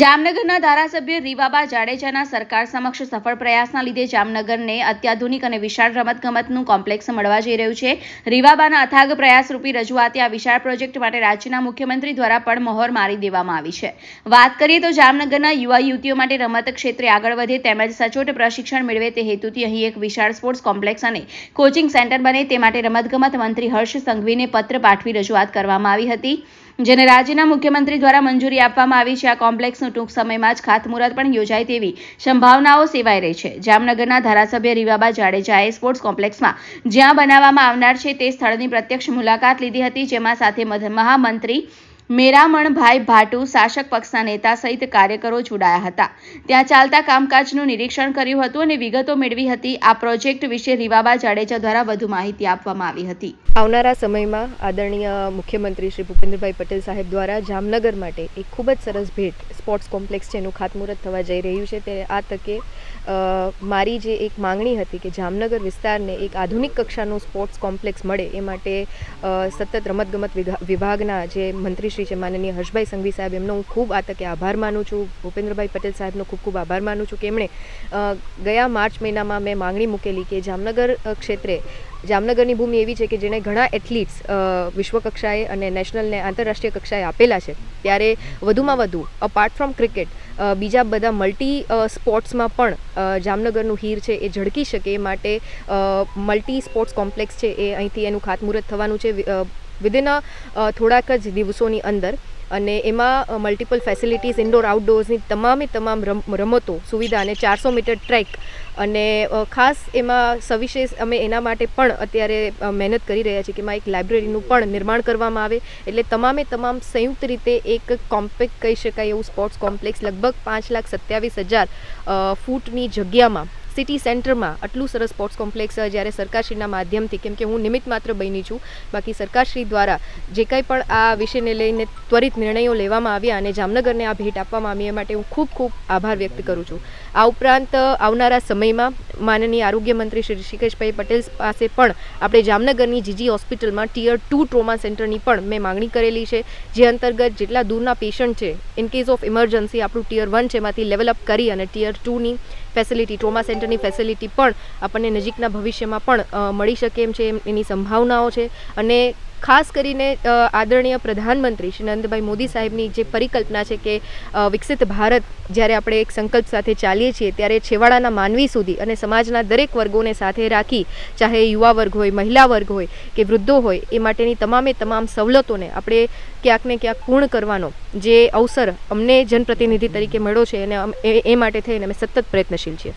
જામનગરના ધારાસભ્ય રીવાબા જાડેજાના સરકાર સમક્ષ સફળ પ્રયાસના લીધે જામનગરને અત્યાધુનિક અને વિશાળ રમતગમતનું કોમ્પ્લેક્સ મળવા જઈ રહ્યું છે. રીવાબાના અથાગ પ્રયાસરૂપી રજૂઆતે આ વિશાળ પ્રોજેક્ટ માટે રાજ્યના મુખ્યમંત્રી દ્વારા પણ મહોર મારી દેવામાં આવી છે. વાત કરીએ તો જામનગરના યુવા યુવતીઓ માટે રમત ક્ષેત્રે આગળ વધે તેમજ સચોટ પ્રશિક્ષણ મેળવે તે હેતુથી અહીં એક વિશાળ સ્પોર્ટ્સ કોમ્પ્લેક્સ અને કોચિંગ સેન્ટર બને તે માટે રમતગમત મંત્રી હર્ષ સંઘવીને પત્ર પાઠવી રજૂઆત કરવામાં આવી હતી. જેને રાજ્યના મુખ્યમંત્રી દ્વારા મંજૂરી આપવામાં આવી છે. આ કોમ્પ્લેક્સનું ટૂંક સમયમાં જ ખાતમુહૂર્ત પણ યોજાય તેવી સંભાવનાઓ સેવાઈ રહી છે. જામનગરના ધારાસભ્ય રીવાબા જાડેજાએ સ્પોર્ટ્સ કોમ્પ્લેક્સમાં જ્યાં બનાવવામાં આવનાર છે તે સ્થળની પ્રત્યક્ષ મુલાકાત લીધી હતી, જેમાં સાથે મહામંત્રી મેરામણભાઈ ભાટુ, શાસક પક્ષના નેતા સહિત કાર્યકરો જોડાયા હતા. ત્યાં ચાલતા કામકાજનું નિરીક્ષણ કર્યું હતું અને વિગતો મેળવી હતી. આ પ્રોજેક્ટ વિશે રીવાબા જાડેજા દ્વારા વધુ માહિતી આપવામાં આવી હતી. આવનારા સમયમાં આદરણીય મુખ્યમંત્રી શ્રી ભૂપેન્દ્રભાઈ પટેલ સાહેબ દ્વારા જામનગર માટે એક ખૂબ જ સરસ ભેટ સ્પોર્ટ્સ કોમ્પ્લેક્સ એનું ખાતમુહૂર્ત થવા જઈ રહ્યું છે. તે આ તકે મારી જે એક માંગણી હતી કે જામનગર વિસ્તારને એક આધુનિક કક્ષાનું સ્પોર્ટ્સ કોમ્પ્લેક્સ મળે એ માટે સતત રમતગમત વિભાગના જે મંત્રીશ્રી છે માનનીય હર્ષભાઈ સંઘવી સાહેબ, એમનો હું ખૂબ આ તકે આભાર માનું છું. ભૂપેન્દ્રભાઈ પટેલ સાહેબનો ખૂબ ખૂબ આભાર માનું છું. કે એમણે ગયા માર્ચ મહિનામાં મેં માંગણી મૂકેલી કે જામનગર ક્ષેત્રે જામનગરની ભૂમિ એવી છે કે જેણે ઘણા એથ્લીટ્સ વિશ્વ કક્ષાએ અને નેશનલ ને આંતરરાષ્ટ્રીય કક્ષાએ આપેલા છે. ત્યારે વધુમાં વધુ અપાર્ટ ફ્રોમ ક્રિકેટ બીજા બધા મલ્ટી સ્પોર્ટ્સમાં પણ જામનગરનું હીર છે એ ઝળકી શકે એ માટે મલ્ટી સ્પોર્ટ્સ કોમ્પ્લેક્સ છે એ અહીંથી એનું ખાતમુહૂર્ત થવાનું છે. વિધિન થોડાક જ દિવસોની અંદર અને એમાં મલ્ટિપલ ફેસિલિટીઝ ઇન્ડોર આઉટડોર્સની તમામે તમામ રમ, રમતો, સુવિધા અને ચારસો મીટર ટ્રેક અને ખાસ એમાં સવિશેષ અમે એના માટે પણ અત્યારે મહેનત કરી રહ્યા છીએ કે એમાં એક લાઇબ્રેરીનું પણ નિર્માણ કરવામાં આવે. એટલે તમામે તમામ સંયુક્ત રીતે એક કોમ્પેક્ટ કહી શકાય એવું સ્પોર્ટ્સ કોમ્પ્લેક્સ લગભગ પાંચ લાખ સત્યાવીસ હજાર ફૂટની જગ્યામાં સિટી સેન્ટરમાં આટલું સરસ સ્પોર્ટ્સ કોમ્પ્લેક્સ જ્યારે સરકારશ્રીના માધ્યમથી, કેમ કે હું નિમિત્ત માત્ર બની છું, બાકી સરકારશ્રી દ્વારા જે કંઈ પણ આ વિષયને લઈને ત્વરિત નિર્ણયો લેવામાં આવ્યા અને જામનગરને આ ભેટ આપવામાં આવી, એ માટે હું ખૂબ ખૂબ આભાર વ્યક્ત કરું છું. આ ઉપરાંત, આવનારા સમયમાં માનનીય આરોગ્ય મંત્રી શ્રી ઋષિકેશભાઈ પટેલ પાસે પણ આપણે જામનગરની જીજી હોસ્પિટલમાં ટીયર ટુ ટ્રોમા સેન્ટરની પણ મેં માંગણી કરેલી છે. જે અંતર્ગત જેટલા દૂરના પેશન્ટ છે ઇન કેસ ઓફ ઇમરજન્સી આપણું ટીયર વન છે, એમાંથી લેવલ અપ કરી અને ટીયર ટુની ફેસિલિટી ટ્રોમા સેન્ટરની ફેસિલિટી પણ આપણને નજીકના ભવિષ્યમાં પણ મળી શકે એમ છે એની સંભાવનાઓ છે. અને ખાસ કરીને આદરણીય પ્રધાનમંત્રી શ્રી નરેન્દ્રભાઈ મોદી સાહેબની જે પરિકલ્પના છે કે વિકસિત ભારત જ્યારે આપણે એક સંકલ્પ સાથે ચાલીએ છીએ, ત્યારે છેવાડાના માનવી સુધી અને સમાજના દરેક વર્ગોને સાથે રાખી, ચાહે યુવા વર્ગ હોય, મહિલા વર્ગ હોય કે વૃદ્ધો હોય, એ માટેની તમામે તમામ સવલતોને આપણે ક્યાંક ને ક્યાંક પૂર્ણ કરવાનો જે અવસર અમને જનપ્રતિનિધિ તરીકે મળ્યો છે અને એ માટે થઈને અમે સતત પ્રયત્નશીલ છીએ.